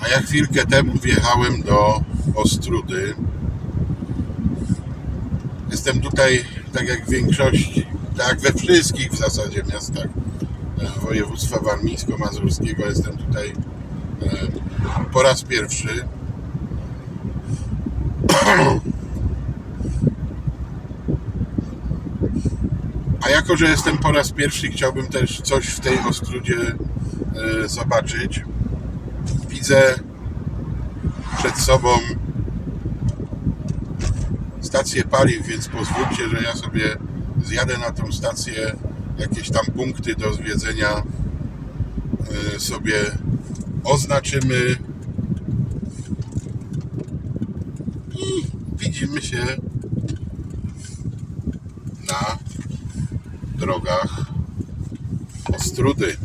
A ja chwilkę temu wjechałem do Ostrudy. Jestem tutaj, tak jak w większości, tak we wszystkich w zasadzie miastach e, województwa warmińsko-mazurskiego. Jestem tutaj e, po raz pierwszy. A jako, że jestem po raz pierwszy, chciałbym też coś w tej Ostrudzie zobaczyć. Widzę przed sobą stację paliw, więc pozwólcie, że ja sobie zjadę na tą stację. Jakieś tam punkty do zwiedzenia e, sobie oznaczymy. I widzimy się na drogach Ostrudy.